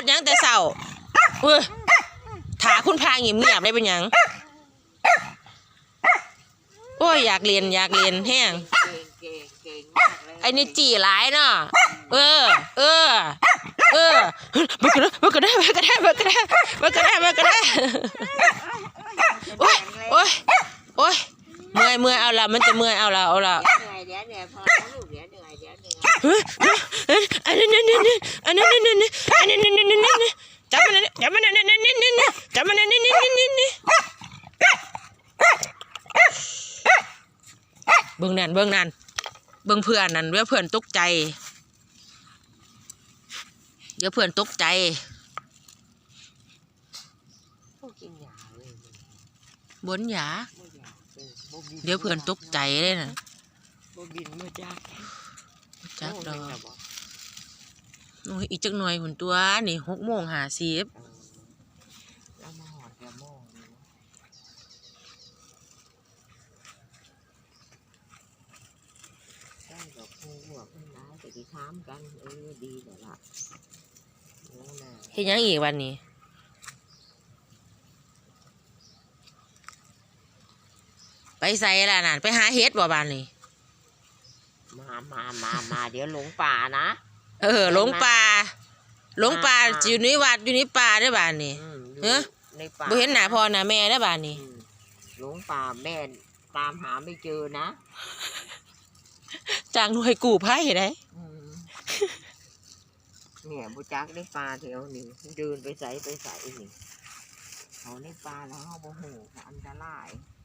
ดยังแต่เศร้าเว้ยถาคุณพาเงียบเงียบได้เป็นยังโอ้ยอยากเรียนอยากเรียนแห้งไอ้นี่จีหลายเนาะเออ เออ เออมันก็ได้มันก็ได้มันก็ได้มันก็ได้มันก็ได้มันก็ได้โอ้ยโอ้ยโอ้ยเมื่อยเมื่อยเอาละมันจะเมื่อยเอาละเอาละเดี๋ยวเหนื่อยเดี๋ยวเหนื่อยพอลูกเดี๋ยวเหนื่อยเดี๋ยวเหนื่อยเฮ้ยเฮ้ย อันนี้นี่นี่นี่อันนี้นี่นี่นี่อันนี้นี่นี่นี่นี่จับมันนี่จับมันนี่นี่นี่นี่นี่จับมันนี่นี่นี่นี่นี่เบิ่งนั่นเบิ่งนั่นเบิ่งเพื่อนนั่นเดี๋ยวเพื่อนตกใจเดี๋ยวเพื่อนตกใจพวกกินยาเลยบนหยาเดี๋ยวเพื่อนตกใจเลยนะบ่บินมาจากจักดอก โยมันจะบอกโอ้ยอีกจักหน่อยหุ่นตัวนี่หกโมงหาสิบเออแล้วมาหอดกโม่ได้ดอกคูหัวเพิ่นร้ายแต่ที่ถามกันเออดีเดี๋ยวละแล้วน่ะเฮ็ดหยังอีกวันนี้ไปใส่ละนั่นไปหาเฮ็ดบ่บานนี่มามามามาเดี๋ยวหลงป่านะ เออหลงป่าหลงป่าอ่าอยู่ในวัดอยู่ในป่าได้อบ้านนี่อืมอยู่เอ๊ะในป่าบ่เห็นหน้าพ่อหน้าแม่ได้อบ้านนี่อืมหลงป่าแม่ตามหาไม่เจอนะจ้างหน่วยกู้ภัยได้อืมเนี่ยบุจักได้ปลาแถวนี้เดินไปใส่ไปใส่นี่เขาในป่าแล้วเขาโมโหอันตรายอ